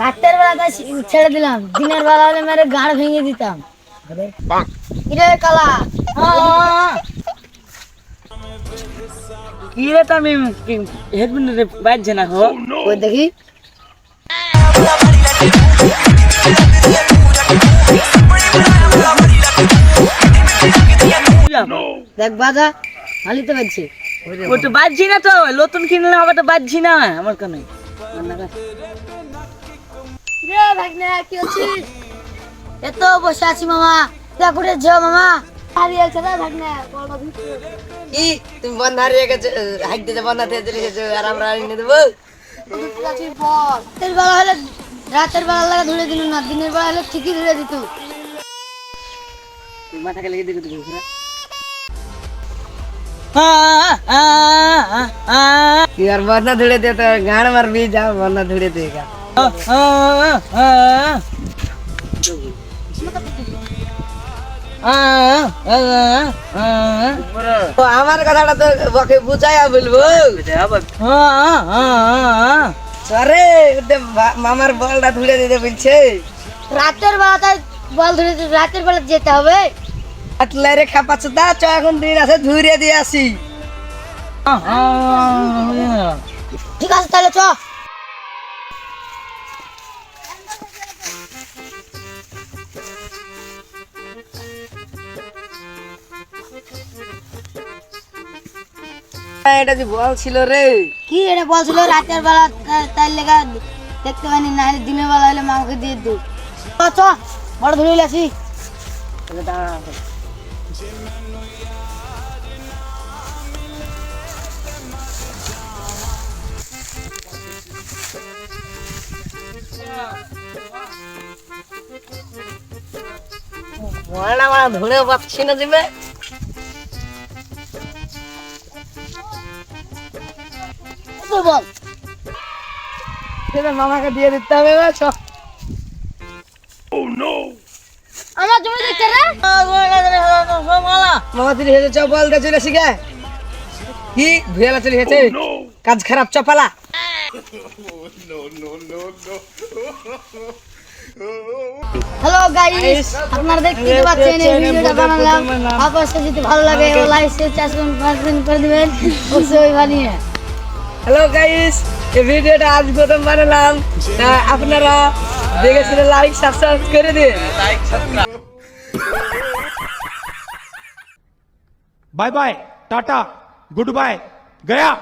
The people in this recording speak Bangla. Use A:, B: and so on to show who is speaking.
A: রাতের বেলাটা ছেড়ে দিলাম। দিনের বেলা হলে মেরে গাড় ভেঙে দিতাম। কিরে কালা?
B: কি রে তুমি হেডফোন বাজছে না হো
A: ওই দেখি? দেখ বাজা ভালোই তো বাজছে।
B: ও তো বাজছি না তো নতুন কিনলে হবে তো বাজছি না আমার কানে।
A: রে ভাগনা কি হচ্ছিস এত বসে আছি মামা দেখ উঠে যা মামা। হারিয়ে আছে রে ভাগনা
C: কি তুমি বন্যা হারিয়ে গেছো হাইট দিতে বন্যা দিয়ে চলে গেছো আর আমরা এনে দেবো?
A: রাতের বেলা হলে রাতের বেলা লাগা ধরে দিল না দিনের বেলা হলে ঠিকই ধরে দিত।
B: মাথা গেলে দিকে দিকে ঘুরা।
C: ধুড়ে দিয়ে তো গাড় মারবি যা বন্যা ধুড়ে দিয়ে গা। তো আমার কথাটা তো বকে বুঝাইয়া বলব সরে মামার বলটা ধুড়ে দিতে বলছে
A: রাতের বল ধরে দিত, রাতের বেলা যেতে হবে
C: আতলাই রে খাপাচ্ছ তা চ এখন দিন আছে ধুড়ে দিয়ে আসি
A: ঠিক আছে তাহলে চ
C: এটা যে বল ছিল রে।
A: কি এটা বলছিল রাতের বেলা তাই লেগা দেখতে পাইনি না হলে দিনের বেলা হলে মামাকে দিয়ে দিত। চ বড় ধরে
C: মারা ধুড়েও পাচ্ছি না দিবে
A: বল।
C: সেটা মামাকে দিয়ে দিতে হবে এবার
A: আমার জমি রে।
C: মামা তুই দিয়ে চলে শিখে। কি? ভুয়ালা চলে হেছে কাজ খারাপ চপালা
A: হ্যালো গাইস আপনারা দেখতে পাচ্ছেন এই ভিডিওটা বানালাম। অবশ্যই যদি ভালো লাগে লাইক শেয়ার পাঁচবেন করে দিবেন। অবশ্যই বানিয়ে।
C: হ্যালো গাইস এই ভিডিওটা আজ প্রথম বানালাম। আপনারা দেখেছিলেন লাইক সাবস্ক্রাইব করে দিন।
D: Bye bye tata good bye Gaya